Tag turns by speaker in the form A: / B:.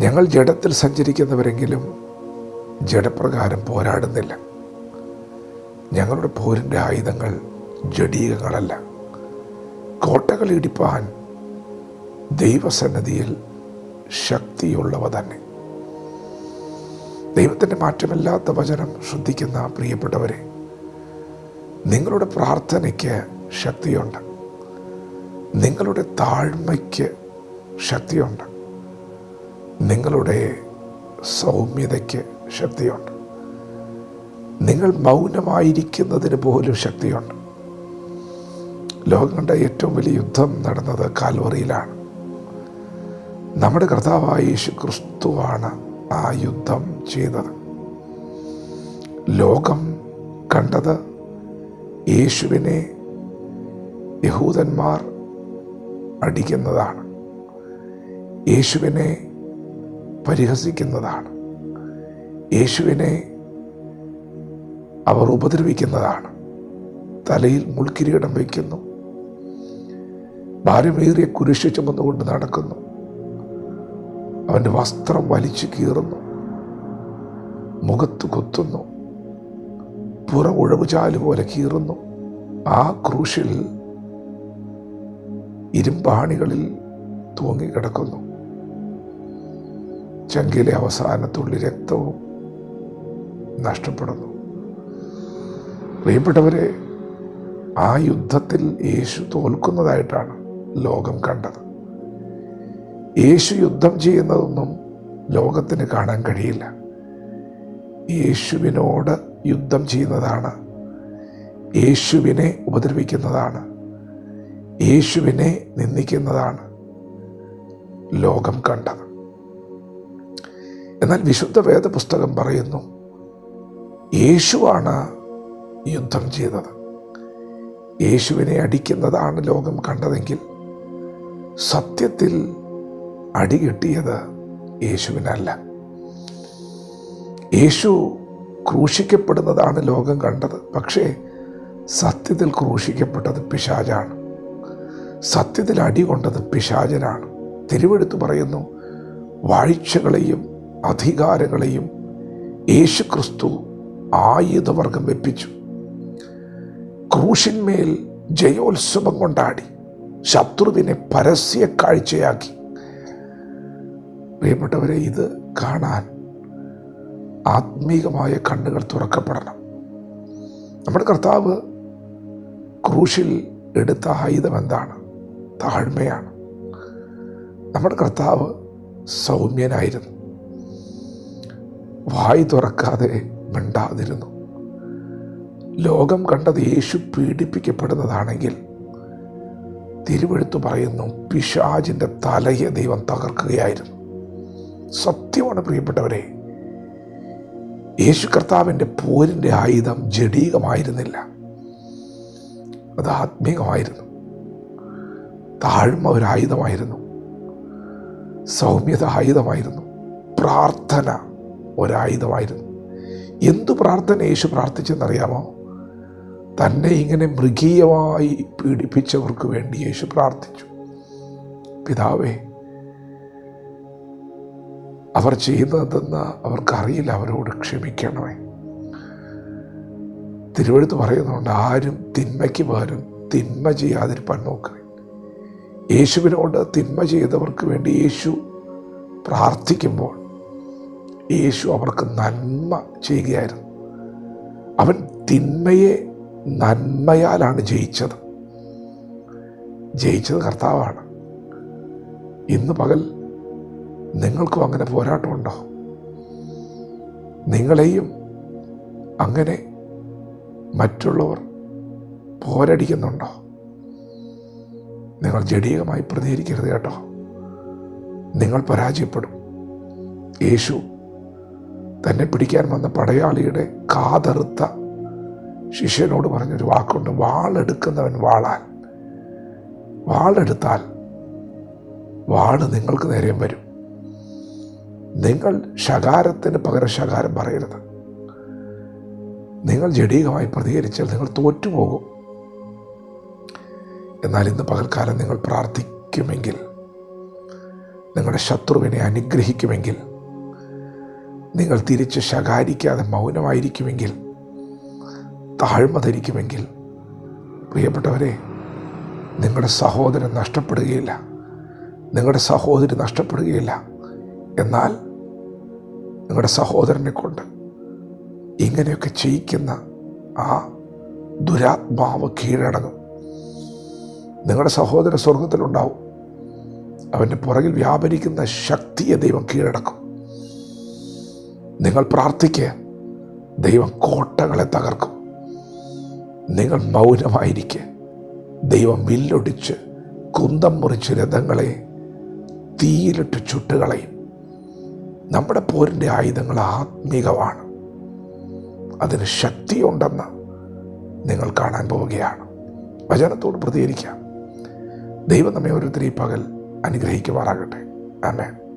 A: ഞങ്ങൾ ജഡത്തിൽ സഞ്ചരിക്കുന്നവരെങ്കിലും ജഡപ്രകാരം പോരാടുന്നില്ല. ഞങ്ങളുടെ പോരിന്റെ ആയുധങ്ങൾ ജഡീകങ്ങളല്ല. കോട്ടകൾ ഇടിപ്പാൻ ദൈവസന്നിധിയിൽ ശക്തിയുള്ളവ തന്നെ. ദൈവത്തിന്റെ മാറ്റമില്ലാത്ത വചനം ശ്രദ്ധിക്കുന്ന പ്രിയപ്പെട്ടവരെ നിങ്ങളുടെ പ്രാർത്ഥനയ്ക്ക് ശക്തിയുണ്ട്. നിങ്ങളുടെ താഴ്മയ്ക്ക് ശക്തിയുണ്ട്. നിങ്ങളുടെ സൗമ്യതയ്ക്ക് ശക്തിയുണ്ട്. നിങ്ങൾ മൗനമായിരിക്കുന്നതിന് പോലും ശക്തിയുണ്ട്. ലോകം കണ്ട ഏറ്റവും വലിയ യുദ്ധം നടന്നത് കാൽവറിയിലാണ്. നമ്മുടെ കർത്താവായ യേശു ക്രിസ്തുവാണ് ആ യുദ്ധം ചെയ്തത്. ലോകം കണ്ടത് യേശുവിനെ യഹൂദന്മാർ അടിക്കുന്നതാണ്. യേശുവിനെ പരിഹസിക്കുന്നതാണ്. യേശുവിനെ അവർ ഉപദ്രവിക്കുന്നതാണ്. തലയിൽ മുൾക്കിരീടം വയ്ക്കുന്നു. ഭാരമേറിയ കുരിശ് ചുമന്നുകൊണ്ട് നടക്കുന്നു. അവന്റെ വസ്ത്രം വലിച്ചു കീറുന്നു. മുഖത്ത് കുത്തുന്നു. പുറം ഉഴവുചാൽ പോലെ കീറുന്നു. ആ ക്രൂശിൽ ഇരുമ്പാണികളിൽ തൂങ്ങിക്കിടക്കുന്നു. ചങ്കിലെ അവസാനത്തുള്ളി രക്തവും നഷ്ടപ്പെടുന്നു. പ്രിയപ്പെട്ടവരെ ആ യുദ്ധത്തിൽ യേശു തോൽക്കുന്നതായിട്ടാണ് ലോകം കണ്ടത്. യേശു യുദ്ധം ചെയ്യുന്നതൊന്നും ലോകത്തിന് കാണാൻ കഴിയില്ല. യേശുവിനോട് യുദ്ധം ചെയ്യുന്നതാണ് യേശുവിനെ ഉപദ്രവിക്കുന്നതാണ് യേശുവിനെ നിന്ദിക്കുന്നതാണ് ലോകം കണ്ടത്. എന്നാൽ വിശുദ്ധ വേദപുസ്തകം പറയുന്നു യേശുവാണ് യുദ്ധം ചെയ്തത്. യേശുവിനെ അടിക്കുന്നതാണ് ലോകം കണ്ടതെങ്കിൽ സത്യത്തിൽ അടി കിട്ടിയത് യേശുവിനല്ല. യേശു ക്രൂശിക്കപ്പെടുന്നതാണ് ലോകം കണ്ടത്. പക്ഷേ സത്യത്തിൽ ക്രൂശിക്കപ്പെട്ടത് പിശാചാണ്. സത്യത്തിൽ അടി കൊണ്ടത് പിശാചനാണ്. തിരുവെടുത്ത് പറയുന്നു വാഴ്ചകളെയും അധികാരങ്ങളെയും യേശുക്രിസ്തു ആയുധവർഗം വെപ്പിച്ചു. ക്രൂശിന്മേൽ ജയോത്സവം കൊണ്ടാടി ശത്രുവിനെ പരസ്യ കാഴ്ചയാക്കി. പ്രിയപ്പെട്ടവരെ ഇത് കാണാൻ ആത്മീകമായ കണ്ണുകൾ തുറക്കപ്പെടണം. നമ്മുടെ കർത്താവ് ക്രൂശിൽ എടുത്ത ആയുധം എന്താണ്? താഴ്മയാണ്. നമ്മുടെ കർത്താവ് സൗമ്യനായിരുന്നു. വായി തുറക്കാതെ മിണ്ടാതിരുന്നു. ലോകം കണ്ടത് യേശു പീഡിപ്പിക്കപ്പെടുന്നതാണെങ്കിൽ തിരുവെഴുത്ത് പറയുന്നു പിശാജിന്റെ തലയെ ദൈവം തകർക്കുകയായിരുന്നു. സത്യമാണ് പ്രിയപ്പെട്ടവരെ യേശു കർത്താവിന്റെ പോരിന്റെ ആയുധം ജഡീകമായിരുന്നില്ല. അത് ആത്മീകമായിരുന്നു. താഴ്മ ഒരു ആയുധമായിരുന്നു. സൗമ്യത ആയുധമായിരുന്നു. പ്രാർത്ഥന ഒരായുധമായിരുന്നു. എന്തു പ്രാർത്ഥന യേശു പ്രാർത്ഥിച്ചെന്നറിയാമോ? തന്നെ ഇങ്ങനെ മൃഗീയമായി പീഡിപ്പിച്ചവർക്ക് വേണ്ടി യേശു പ്രാർത്ഥിച്ചു. പിതാവേ അവർ ചെയ്യുന്നതെന്ന് അവർക്കറിയില്ല. അവരോട് ക്ഷമിക്കണമേ. തിരുവഴുത്ത് പറയുന്നുണ്ട് ആരും തിന്മയ്ക്ക് പകരം തിന്മ ചെയ്യാതിരിപ്പാൻ നോക്കുക യേശുവിനോട് തിന്മ ചെയ്തവർക്ക് വേണ്ടി യേശു പ്രാർത്ഥിക്കുമ്പോൾ യേശു അവർക്ക് നന്മ ചെയ്യുകയായിരുന്നു. അവൻ തിന്മയെ നന്മയാലാണ് ജയിച്ചത്. ജയിച്ചത് കർത്താവാണ്. ഇന്ന് പകൽ നിങ്ങൾക്കും അങ്ങനെ പോരാട്ടമുണ്ടോ? നിങ്ങളെയും അങ്ങനെ മറ്റുള്ളവർ പോരടിക്കുന്നുണ്ടോ? നിങ്ങൾ ജഡീകമായി പ്രതികരിക്കരുത് കേട്ടോ. നിങ്ങൾ പരാജയപ്പെടും. യേശു തന്നെ പിടിക്കാൻ വന്ന പടയാളിയുടെ കാതറുത്ത ശിഷ്യനോട് പറഞ്ഞൊരു വാക്കുണ്ട് വാളെടുക്കുന്നവൻ വാളാൽ. വാളെടുത്താൽ വാൾ നിങ്ങൾക്ക് നേരെയും വരും. നിങ്ങൾ ശകാരത്തിന് പകരം ശകാരം പറയരുത്. നിങ്ങൾ ജഡീകമായി പ്രതികരിച്ചാൽ നിങ്ങൾ തോറ്റുപോകും. എന്നാൽ ഇന്ന് പകൽക്കാലം നിങ്ങൾ പ്രാർത്ഥിക്കുമെങ്കിൽ നിങ്ങളുടെ ശത്രുവിനെ അനുഗ്രഹിക്കുമെങ്കിൽ നിങ്ങൾ തിരിച്ച് ശകാരിക്കാതെ മൗനമായിരിക്കുമെങ്കിൽ താഴ്മ ധരിക്കുമെങ്കിൽ പ്രിയപ്പെട്ടവരെ നിങ്ങളുടെ സഹോദരൻ നഷ്ടപ്പെടുകയില്ല. നിങ്ങളുടെ സഹോദരി നഷ്ടപ്പെടുകയില്ല. എന്നാൽ നിങ്ങളുടെ സഹോദരനെ കൊണ്ട് ഇങ്ങനെയൊക്കെ ചെയ്യിക്കുന്ന ആ ദുരാത്മാവ് കീഴടങ്ങും. നിങ്ങളുടെ സഹോദര സ്വർഗത്തിലുണ്ടാവും. അവന്റെ പുറകിൽ വ്യാപരിക്കുന്ന ശക്തിയെ ദൈവം കീഴടക്കും. നിങ്ങൾ പ്രാർത്ഥിക്കുക ദൈവം കോട്ടകളെ തകർക്കും. നിങ്ങൾ മൗനമായിരിക്കുക ദൈവം വില്ലൊടിച്ച് കുന്തം മുറിച്ച് രഥങ്ങളെ തീയിലിട്ട് ചുട്ടുകളയും. നമ്മുടെ പോരിന്റെ ആയുധങ്ങൾ ആത്മീകമാണ്. അതിന് ശക്തിയുണ്ടെന്ന് നിങ്ങൾ കാണാൻ പോവുകയാണ്. വചനത്തോട് പ്രതികരിക്കാം. ദൈവം നമ്മെ തിരി പകൽ അനുഗ്രഹിക്കുമാറാകട്ടെ. ആമേൻ.